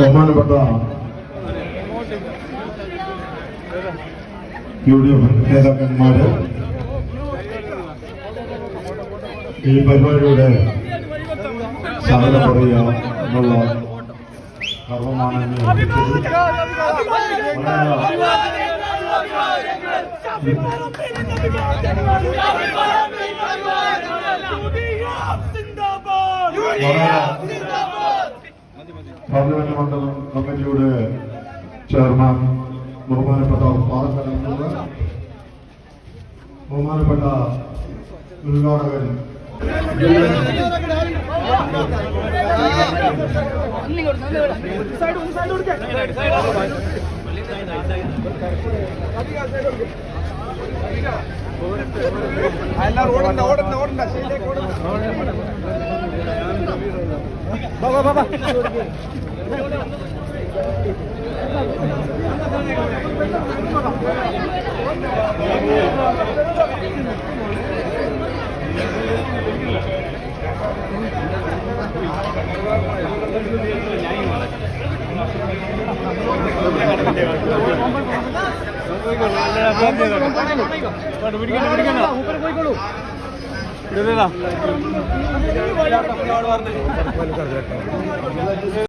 ബഹുമാനപ്പെട്ട U D F നേതാക്കന്മാര് ഈ പരിപാടിയുടെ സാധന പറയുക എന്നുള്ള കർമ്മമാണ് ഏൽപ്പിച്ചത്. പാർലമെന്റ് മണ്ഡലം കമ്മിറ്റിയുടെ ചെയർമാൻ ബഹുമാനപ്പെട്ട പാലക്കാട് ബഹുമാനപ്പെട്ട ഉദ്ഘാടകൻ. ഓടണ്ട ഓടണ്ട ഓടണ്ട. ശരിയിലേക്ക് ഓടണ്ട. ബാ ബാ ബാ ബാ പോയിക്കോളൂ